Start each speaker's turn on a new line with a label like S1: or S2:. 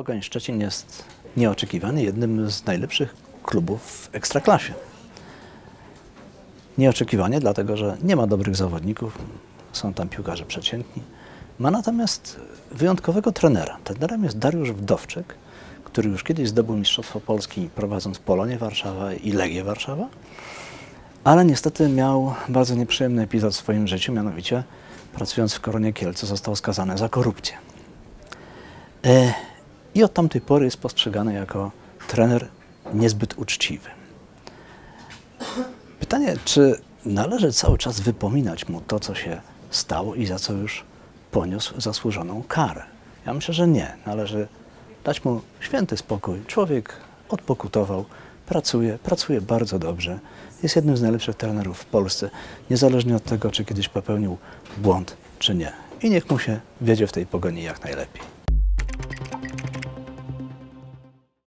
S1: Pogoń Szczecin jest nieoczekiwanie jednym z najlepszych klubów w Ekstraklasie. Nieoczekiwanie dlatego, że nie ma dobrych zawodników, są tam piłkarze przeciętni. Ma natomiast wyjątkowego trenera. Trenerem jest Dariusz Wdowczyk, który już kiedyś zdobył Mistrzostwo Polski prowadząc Polonię Warszawa i Legię Warszawa, ale niestety miał bardzo nieprzyjemny epizod w swoim życiu, mianowicie pracując w Koronie Kielce został skazany za korupcję. E, I od tamtej pory jest postrzegany jako trener niezbyt uczciwy. Pytanie, czy należy cały czas wypominać mu to, co się stało i za co już poniósł zasłużoną karę? Ja myślę, że nie. Należy dać mu święty spokój. Człowiek odpokutował, pracuje, pracuje bardzo dobrze. Jest jednym z najlepszych trenerów w Polsce, niezależnie od tego, czy kiedyś popełnił błąd, czy nie. I niech mu się wiedzie w tej pogoni jak najlepiej.